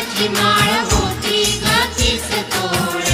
फुलाची माळ होती गतीस तोड.